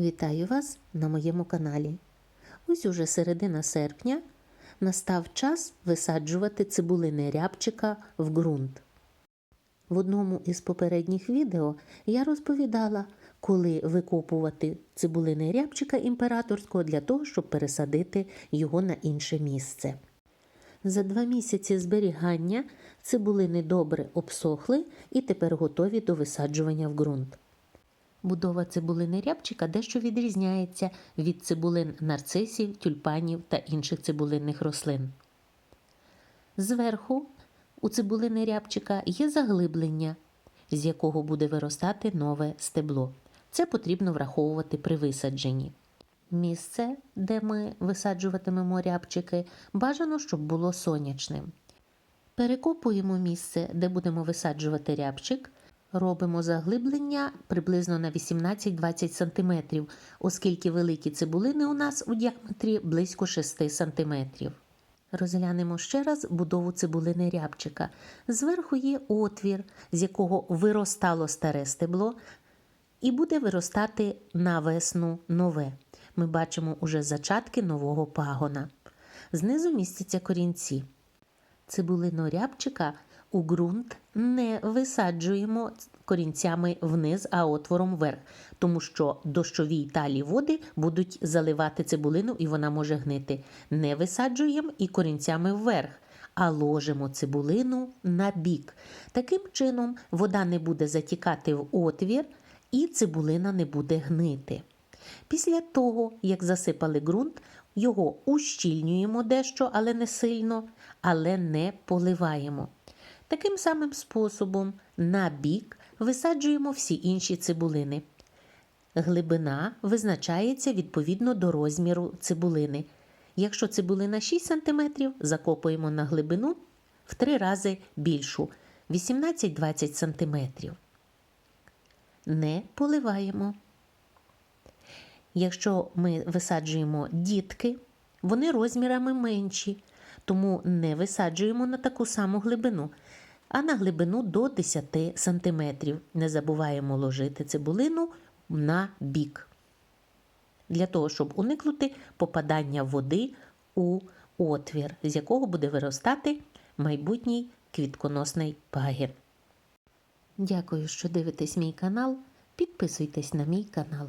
Вітаю вас на моєму каналі. Ось уже середина серпня настав час висаджувати цибулини рябчика в ґрунт. В одному із попередніх відео я розповідала, коли викопувати цибулини рябчика імператорського для того, щоб пересадити його на інше місце. За два місяці зберігання цибулини добре обсохли і тепер готові до висаджування в ґрунт. Будова цибулини рябчика дещо відрізняється від цибулин нарцисів, тюльпанів та інших цибулинних рослин. Зверху у цибулини рябчика є заглиблення, з якого буде виростати нове стебло. Це потрібно враховувати при висадженні. Місце, де ми висаджуватимемо рябчики, бажано, щоб було сонячним. Перекопуємо місце, де будемо висаджувати рябчик. Робимо заглиблення приблизно на 18-20 см, оскільки великі цибулини у нас у діаметрі близько 6 см. Розглянемо ще раз будову цибулини рябчика. Зверху є отвір, з якого виростало старе стебло, і буде виростати на весну нове. Ми бачимо уже зачатки нового пагона. Знизу містяться корінці. Цибулину рябчика у ґрунт не висаджуємо корінцями вниз, а отвором вверх, тому що дощові талі води будуть заливати цибулину і вона може гнити. Не висаджуємо і корінцями вверх, а ложимо цибулину на бік. Таким чином вода не буде затікати в отвір і цибулина не буде гнити. Після того, як засипали ґрунт, його ущільнюємо дещо, але не сильно, але не поливаємо. Таким самим способом на бік висаджуємо всі інші цибулини. Глибина визначається відповідно до розміру цибулини. Якщо цибулина 6 см, закопуємо на глибину в 3 рази більшу 18-20 см. Не поливаємо. Якщо ми висаджуємо дітки, вони розмірами менші, тому не висаджуємо на таку саму глибину, а на глибину до 10 см. Не забуваємо ложити цибулину на бік. Для того, щоб уникнути попадання води у отвір, з якого буде виростати майбутній квітконосний пагір. Дякую, що дивитесь мій канал. Підписуйтесь на мій канал.